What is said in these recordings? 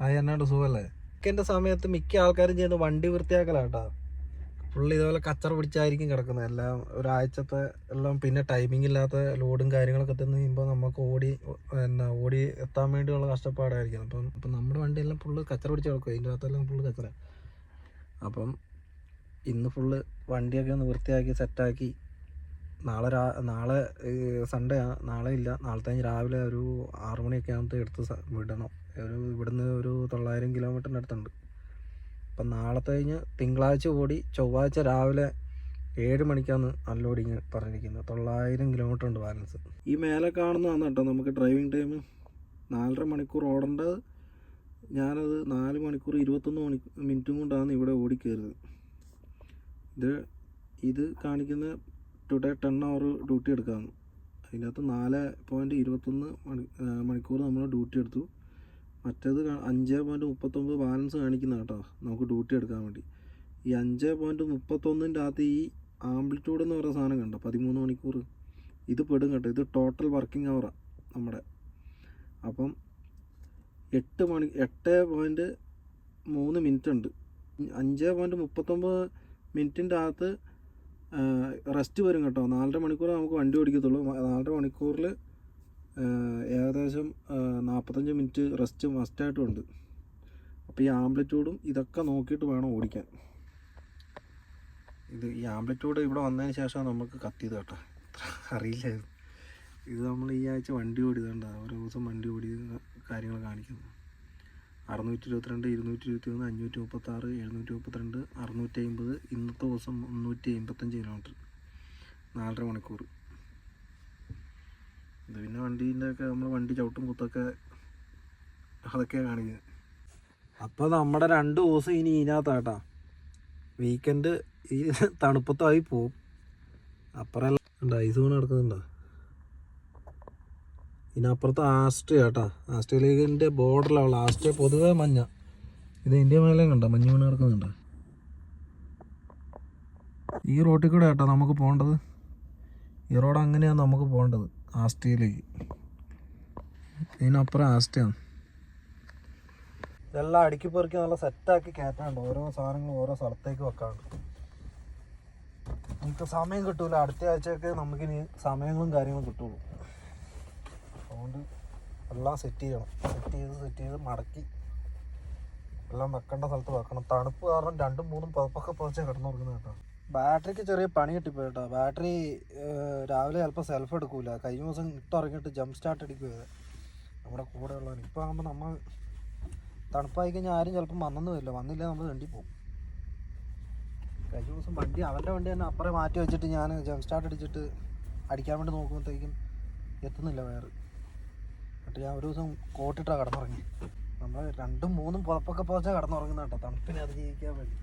ആ എന്നാണ്ട് സുഖല്ലേ എന്റെ സമയത്ത് മിക്ക ആൾക്കാരും ചെയ്യുന്ന വണ്ടി വൃത്തിയാക്കലാട്ടാ. പുള്ളി ഇതുപോലെ കച്ചറ പിടിച്ചായിരിക്കും കിടക്കുന്നത്. എല്ലാം ഒരാഴ്ചത്തെ എല്ലാം പിന്നെ ടൈമിംഗ് ഇല്ലാത്ത ലോഡും കാര്യങ്ങളൊക്കെ തന്നു കഴിയുമ്പോൾ നമുക്ക് ഓടി എന്നാ ഓടി എത്താൻ വേണ്ടിയുള്ള കഷ്ടപ്പാടായിരിക്കും അപ്പം അപ്പം നമ്മുടെ വണ്ടിയെല്ലാം ഫുള്ള് കച്ചറ പിടിച്ച് കിടക്കും. അതിന്റെ അകത്തെല്ലാം ഫുള്ള് കച്ചറ. അപ്പം ഇന്ന് ഫുള്ള് വണ്ടിയൊക്കെ ഒന്ന് വൃത്തിയാക്കി സെറ്റാക്കി നാളെ രാ നാളെ സൺഡേ നാളെ ഇല്ല. നാളത്തെ രാവിലെ ഒരു ആറു മണിയൊക്കെ എടുത്ത് വിടണം. ഒരു ഇവിടുന്ന് ഒരു തൊള്ളായിരം കിലോമീറ്ററിന്റെ അടുത്തുണ്ട്. അപ്പം നാളത്തെ കഴിഞ്ഞ് തിങ്കളാഴ്ച ഓടി ചൊവ്വാഴ്ച രാവിലെ ഏഴ് മണിക്കാണ് അൺലോഡിങ് പറഞ്ഞിരിക്കുന്നത്. തൊള്ളായിരം കിലോമീറ്റർ ഉണ്ട് ബാലൻസ്. ഈ മേലെ കാണുന്നതാണ് കേട്ടോ നമുക്ക് ഡ്രൈവിംഗ് ടൈം. നാലര മണിക്കൂർ ഓടേണ്ടത് ഞാനത് നാല് മണിക്കൂർ ഇരുപത്തൊന്ന് മണി മിനിറ്റും കൊണ്ടാണ് ഇവിടെ ഓടിക്കയറുന്നത് ഇത് ഇത് കാണിക്കുന്ന ടുഡേ ടെൻ അവർ ഡ്യൂട്ടി എടുക്കാമെന്ന് അതിനകത്ത് നാല് പോയിന്റ് ഇരുപത്തൊന്ന് മണി മണിക്കൂർ നമ്മൾ ഡ്യൂട്ടി എടുത്തു. മറ്റേത് അഞ്ച് പോയിന്റ് മുപ്പത്തൊമ്പത് ബാലൻസ് കാണിക്കുന്ന കേട്ടോ. നമുക്ക് ഡ്യൂട്ടി എടുക്കാൻ വേണ്ടി. ഈ അഞ്ച് പോയിന്റ് മുപ്പത്തൊന്നിന്റെ അകത്ത് ഈ ആംപ്ലിറ്റ്യൂഡ് എന്ന് പറയുന്ന സാധനം കണ്ടോ? പതിമൂന്ന് മണിക്കൂർ ഇത് പെടും കേട്ടോ. ഇത് ടോട്ടൽ വർക്കിംഗ് അവറാണ് നമ്മുടെ. അപ്പം എട്ട് മണി എട്ട് പോയിന്റ് മൂന്ന് മിനിറ്റ് ഉണ്ട്. അഞ്ച് പോയിന്റ് മുപ്പത്തൊമ്പത് മിനിറ്റിന്റെ അകത്ത് റെസ്റ്റ് വരും കേട്ടോ. നാലര മണിക്കൂർ നമുക്ക് വണ്ടി ഓടിക്കത്തുള്ളൂ. നാലര മണിക്കൂറിൽ ഏകദേശം നാൽപ്പത്തഞ്ച് മിനിറ്റ് റെസ്റ്റ് മസ്റ്റായിട്ടും ഉണ്ട് അപ്പോൾ ഈ ആംപ്ലിറ്റ്യൂഡും ഇതൊക്കെ നോക്കിയിട്ട് വേണം ഓടിക്കാൻ. ഇത് ഈ ആംപ്ലിറ്റ്യൂഡ് ഇവിടെ വന്നതിന് ശേഷം നമുക്ക് കത്തിയത് കേട്ടോ. അറിയില്ലായിരുന്നു ഇത് നമ്മൾ ഈ ആഴ്ച വണ്ടി ഓടിയതുകൊണ്ട്. ഓരോ ദിവസം വണ്ടി ഓടിയത് കാര്യങ്ങൾ കാണിക്കുന്നു. അറുന്നൂറ്റി ഇരുപത്തിരണ്ട് ഇരുന്നൂറ്റി ഇരുപത്തി മൂന്ന് അഞ്ഞൂറ്റി മുപ്പത്താറ് എഴുന്നൂറ്റി മുപ്പത്തിരണ്ട് അറുന്നൂറ്റി അമ്പത് ഇന്നത്തെ ദിവസം മുന്നൂറ്റി അമ്പത്തഞ്ച് കിലോമീറ്റർ. നാലര മണിക്കൂർ. ഇത് പിന്നെ വണ്ടീന്റെ ഒക്കെ നമ്മൾ വണ്ടി ചവിട്ടും കുത്തൊക്കെ അതൊക്കെ കാണിക്കുന്നത് അപ്പോൾ നമ്മുടെ രണ്ട് ദിവസം ഇനി ഇതിനകത്താട്ടാ. വീക്കെൻഡ് ഈ തണുപ്പത്തായി പോവും. അപ്പുറം ഉണ്ട് ഐസ് വീണ് കിടക്കുന്നുണ്ടോ ഇതിനപ്പുറത്ത് ആസ്ട്രിയ കേട്ടോ ആസ്ട്രേലിയന്റെ ബോർഡറിലുള്ള ആസ്ട്രിയ പൊതുവെ മഞ്ഞ. ഇത് ഇന്ത്യ മേലെ കണ്ടോ? മഞ്ഞ് വീണ് കിടക്കുന്നുണ്ടോ. ഈ റോട്ടിൽ കൂടെ കേട്ടോ നമുക്ക് പോകേണ്ടത്. ഈ റോഡ് അങ്ങനെയാണ് നമുക്ക് പോകേണ്ടത്. ആസ്ട്രിയയിലേക്ക് ഇതിനപ്പുറം ആസ്തിയാണ്. ഇതെല്ലാം അടുക്കി പെറുക്കി നല്ല സെറ്റാക്കി കയറ്റാണ്ട് ഓരോ സാധനങ്ങളും ഓരോ സ്ഥലത്തേക്ക് വെക്കാണ്ട്. നമുക്ക് സമയം കിട്ടൂല. അടുത്ത ആഴ്ചയൊക്കെ നമുക്കിനി സമയങ്ങളും കാര്യങ്ങളും കിട്ടുള്ളൂ. അതുകൊണ്ട് എല്ലാം സെറ്റ് ചെയ്യണം. സെറ്റ് ചെയ്ത് സെറ്റ് ചെയ്ത് മടക്കി എല്ലാം വെക്കേണ്ട സ്ഥലത്ത് വെക്കണം. തണുപ്പ് കാരണം രണ്ടും മൂന്നും പുറപ്പൊക്കെ പുറച്ച് കൊടുക്കുന്നത് കേട്ടോ. ബാറ്ററിക്ക് ചെറിയ പണി കിട്ടിപ്പോയി കേട്ടോ ബാറ്ററി രാവിലെ ചിലപ്പോൾ സെൽഫ് എടുക്കൂല. കഴിഞ്ഞ ദിവസം ഇട്ടിറങ്ങിയിട്ട് ജംപ് സ്റ്റാർട്ട് അടിക്കുക നമ്മുടെ കൂടെ ഉള്ളവൻ ഇപ്പോൾ ആകുമ്പോൾ നമ്മൾ തണുപ്പായി കഴിഞ്ഞാൽ ആരും ചിലപ്പം വന്നെന്ന് വരില്ല. വന്നില്ല നമ്മൾ വണ്ടി പോകും കഴിഞ്ഞ ദിവസം വണ്ടി അവന്റെ വണ്ടി തന്നെ അപ്പുറം മാറ്റി വെച്ചിട്ട് ഞാൻ ജംപ് സ്റ്റാർട്ട് അടിച്ചിട്ട് അടിക്കാൻ വേണ്ടി നോക്കുമ്പോഴത്തേക്കും എത്തുന്നില്ല വയറ്. എന്നിട്ട് ഞാൻ ഒരു ദിവസം കോട്ടിട്ടാണ് കടന്നുറങ്ങി. നമ്മൾ രണ്ടും മൂന്നും പുറപ്പൊക്കെ പോച്ചാൽ കടന്നുറങ്ങുന്ന കേട്ടോ തണുപ്പിനെ അതിജീവിക്കാൻ വേണ്ടി.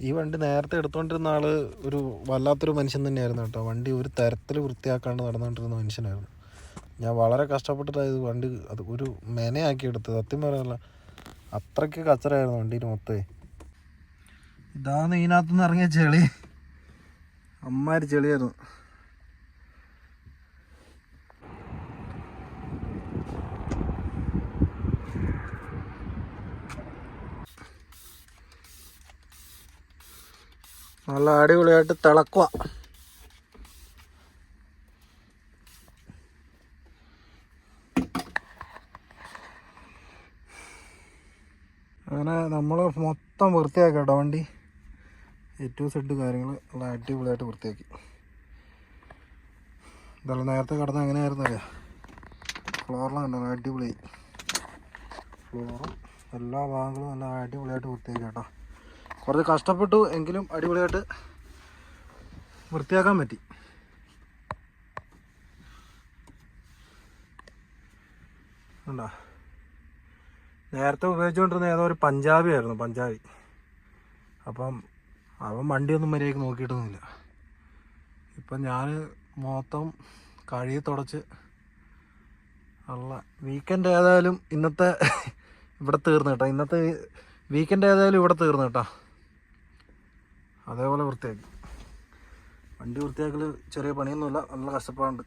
ഈ വണ്ടി നേരത്തെ എടുത്തുകൊണ്ടിരുന്ന ആൾ ഒരു വല്ലാത്തൊരു മനുഷ്യൻ തന്നെയായിരുന്നു കേട്ടോ. വണ്ടി ഒരു തരത്തിൽ വൃത്തിയാക്കാണ്ട് നടന്നുകൊണ്ടിരുന്ന മനുഷ്യനായിരുന്നു. ഞാൻ വളരെ കഷ്ടപ്പെട്ടിട്ടായത് വണ്ടി അത് ഒരു മെനയാക്കി എടുത്തത്. സത്യം പറയാനല്ല അത്രയ്ക്ക് കച്ചറായിരുന്നു വണ്ടിയിൽ മൊത്തമേ ഇതാണ് ഇതിനകത്തുനിന്ന് ഇറങ്ങിയ ചെളി. അമ്മാരി ചെളിയായിരുന്നു. നല്ല അടിപൊളിയായിട്ട് തിളക്കുക അങ്ങനെ നമ്മൾ മൊത്തം വൃത്തിയാക്കി കേട്ടോ വണ്ടി. ഏറ്റവും സെഡ് കാര്യങ്ങൾ നല്ല അടിപൊളിയായിട്ട് വൃത്തിയാക്കി. ഇതെല്ലാം നേരത്തെ കിടന്ന എങ്ങനെയായിരുന്നു അറിയാം? ഫ്ലോറിലും കണ്ടോ അടിപൊളിയായി ഫ്ലോറും എല്ലാ ഭാഗങ്ങളും നല്ല അടിപൊളിയായിട്ട് വൃത്തിയാക്കി കേട്ടോ. കുറച്ച് കഷ്ടപ്പെട്ടു എങ്കിലും അടിപൊളിയായിട്ട് വൃത്തിയാക്കാൻ പറ്റി. ഉണ്ടോ നേരത്തെ ഉപയോഗിച്ചുകൊണ്ടിരുന്ന ഏതോ ഒരു പഞ്ചാബി ആയിരുന്നു പഞ്ചാബി. അപ്പം അവൻ വണ്ടിയൊന്നും മര്യാദയ്ക്ക് നോക്കിയിട്ടൊന്നുമില്ല. ഇപ്പം ഞാൻ മൊത്തം കഴുകി തുടച്ച് ഉള്ള വീക്കെൻഡ് ഏതായാലും ഇന്നത്തെ ഇവിടെ തീർന്നു കേട്ടോ. ഇന്നത്തെ വീക്കെൻഡ് ഏതായാലും ഇവിടെ തീർന്നു കേട്ടോ. അതേപോലെ വൃത്തിയാക്കി. വണ്ടി വൃത്തിയാക്കൽ ചെറിയ പണിയൊന്നുമില്ല. നല്ല കഷ്ടപ്പാടുണ്ട്.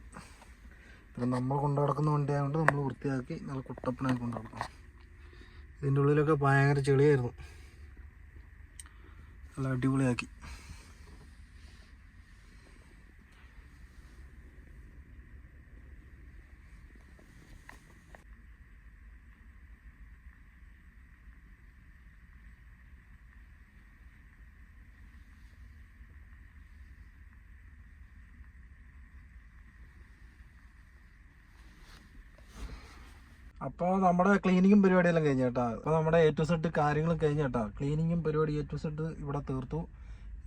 പിന്നെ നമ്മൾ കൊണ്ടു നടക്കുന്ന വണ്ടി ആയതുകൊണ്ട് നമ്മൾ വൃത്തിയാക്കി നല്ല കുട്ടപ്പനായി കൊണ്ടു നടക്കണം. ഇതിന്റെ ഉള്ളിലൊക്കെ ഭയങ്കര ചെളിയായിരുന്നു. നല്ല അടിപൊളിയാക്കി. അപ്പോൾ നമ്മുടെ ക്ലീനിങ്ങും പരിപാടിയെല്ലാം കഴിഞ്ഞ കേട്ടോ. അപ്പോൾ നമ്മുടെ എ ടു സെഡ് കാര്യങ്ങളും കഴിഞ്ഞ കേട്ടോ. ക്ലീനിങ്ങും പരിപാടി എ ടു സെഡ് ഇവിടെ തീർത്തു.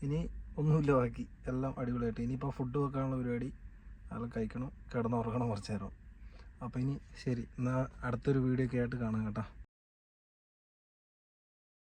ഇനി ഒന്നുമില്ല ബാക്കി. എല്ലാം അടിപൊളിയായിട്ട്. ഇനിയിപ്പോൾ ഫുഡ് വെക്കാനുള്ള പരിപാടി. അതെല്ലാം കഴിക്കണം. കിടന്നുറങ്ങണം കുറച്ച് നേരം. അപ്പോൾ ഇനി ശരി. എന്നാൽ അടുത്തൊരു വീഡിയോ ഒക്കെ ആയിട്ട് കാണാം കേട്ടോ.